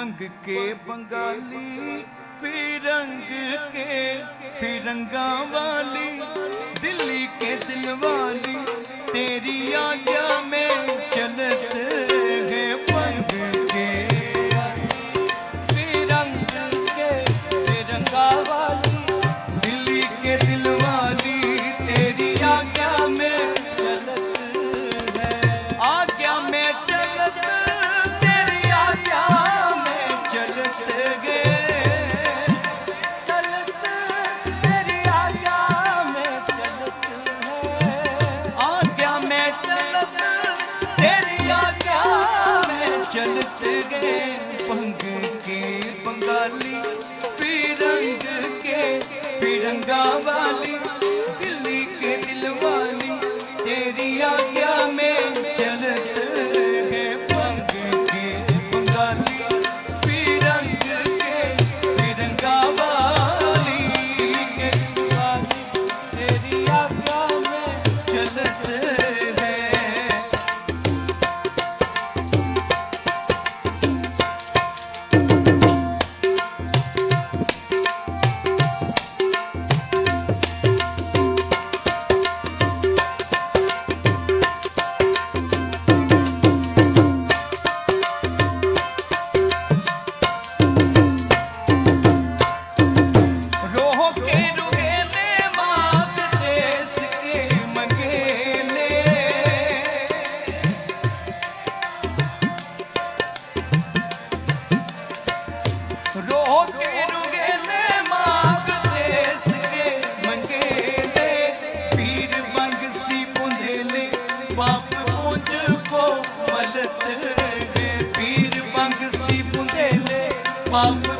ਮੰਗ ਕੇ ਬੰਗਾਲੀ ਫਿਰੰਗ ਕੇ ਫਿਰੰਗਾ ਵਾਲੀ ਦਿੱਲੀ ਕੇ ਦਿਲਵਾਲੀ ਤੇਰੀ ਆਗਿਆ ਮੈਂ ਚਲਤ ਪੰਜ ਸੀ ਪੁੰਦੇਲੇ ਪਾਪ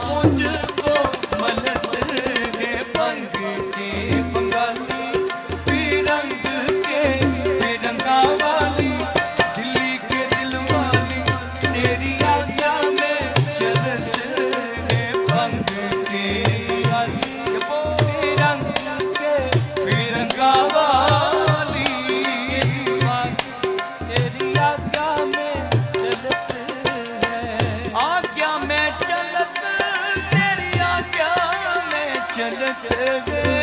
Şeref evim